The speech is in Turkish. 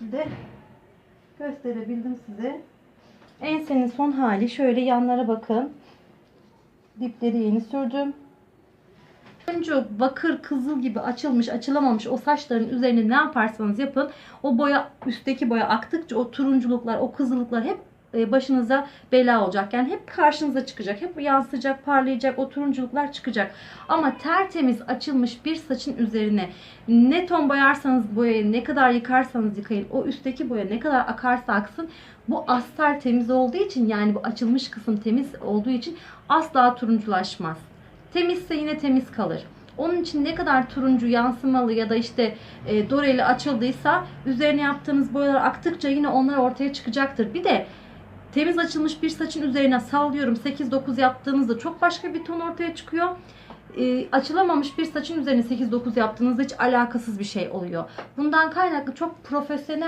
de gösterebildim size. Ensenin son hali şöyle yanlara bakın. Dipleri yeni sürdüm. Önce bakır kızıl gibi açılmış açılamamış o saçların üzerine ne yaparsanız yapın o boya üstteki boya aktıkça o turunculuklar o kızılıklar hep başınıza bela olacak. Yani hep karşınıza çıkacak. Hep yansıyacak, parlayacak. O turunculuklar çıkacak. Ama tertemiz açılmış bir saçın üzerine ne ton boyarsanız boyayı, ne kadar yıkarsanız yıkayın. O üstteki boya ne kadar akarsa aksın. Bu astar temiz olduğu için yani bu açılmış kısım temiz olduğu için asla turunculaşmaz. Temizse yine temiz kalır. Onun için ne kadar turuncu yansımalı ya da işte e, doreli açıldıysa üzerine yaptığınız boyalar aktıkça yine onlar ortaya çıkacaktır. Bir de temiz açılmış bir saçın üzerine sallıyorum 8-9 yaptığınızda çok başka bir ton ortaya çıkıyor. E, açılamamış bir saçın üzerine 8-9 yaptığınızda hiç alakasız bir şey oluyor. Bundan kaynaklı çok profesyonel